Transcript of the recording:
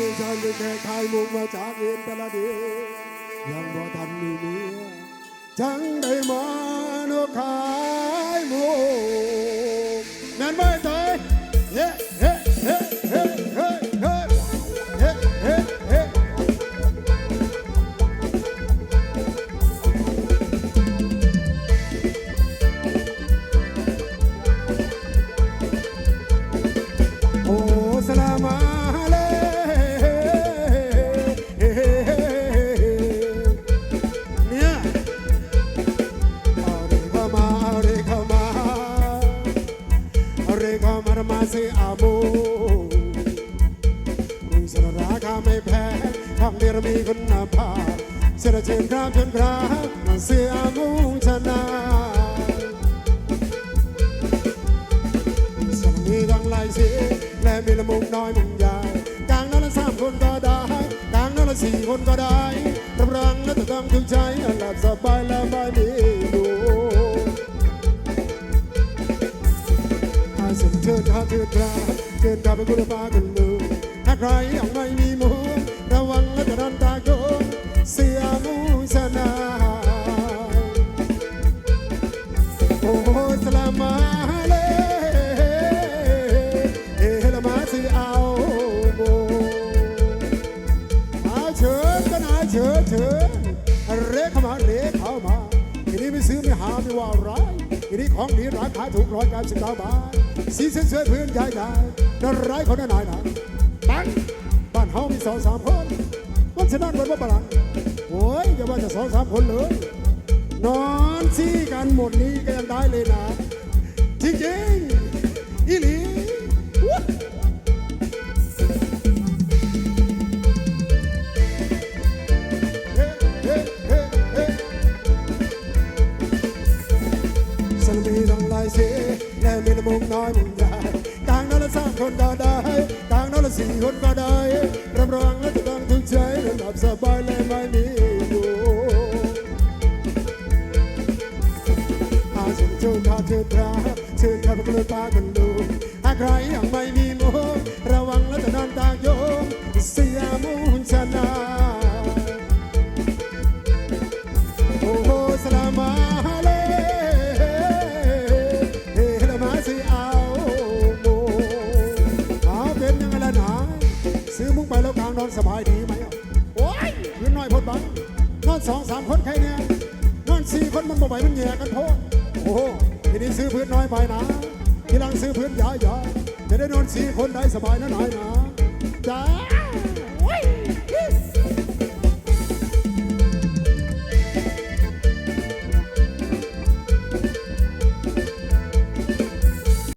ดิฉันเป็นแค่ขายมุ่งมาจากเรียนตลาดียังบ่ทันมีเมียจังได้มาโนขายมุก ማርማሴ አቦ ሰረራ ካሜ ፔ ካምዴርሚ ብናፓ ሰረቼን ክራብ ጀንክራ ማሴ አቦ ቻና ሰሚ ጋን ላይ ሴ ለሚል ሙም ኖይ ሙም ያይ ጋን ነው ለሳም ኮን ጋዳይ ጋን ነው ለሲ ኮን ጋዳይ รับรังและจะต้องถึงใจหลับสบายแล้ว อาเสิเชิญข้าเชิญคราเกินกลับไปกุลฟ้ากันดูถ้าใครยังไม่มีหมูระวังและจะดันตาโกงเสียมูชนะโอ้สลามาเลเอละมาสิเอาโบมาเชิญกันนะเชิญเชิญเรียกเข้ามาเรียกเข้ามาทีนี้ไม่ซื้อไม่หาไม่ว่าอะไร ทีนี้ของดีราคาถูกร้อยเก้าสิบเก้าบาท สีเสื้อเสื้อพื้นใหญ่ใหญ่นั่นไรคนนั้นไหนนะปังบ้านเฮามีสองสามคนวันชนะวันว่าบลังโอ้ยอย่าว่าจะสองสามคนเลย นอนซี่กันหมดนี้ก็ยังได้เลยนะจริงๆ มีละมุกน้อยมุงใหญ่กลางนั้นละสามคนก็ได้กลางนั้นละสี่คนก็ได้รับรองและจะต้องถูกใจและหลับสบายเลยไม่มีดูอาเชิญเชิญข้าเชิญพระเชิญข้าพระตากันดูถ้าใครยังไม่มีโมระวังแล้วจะนอนตากโย สบายดีไหมอะโอ้ยพื้นน้อยพดบังนอนสองสามคนใครเนี่ยนอนสี่คนมันบ่ไหวมันแย่กันโพดโอ้โหทีนี้ซื้อพื้นน้อยไปนะทีหลังซื้อพื้นใหญ่ๆจะได้นอนสี่คนได้สบายนะนายนะ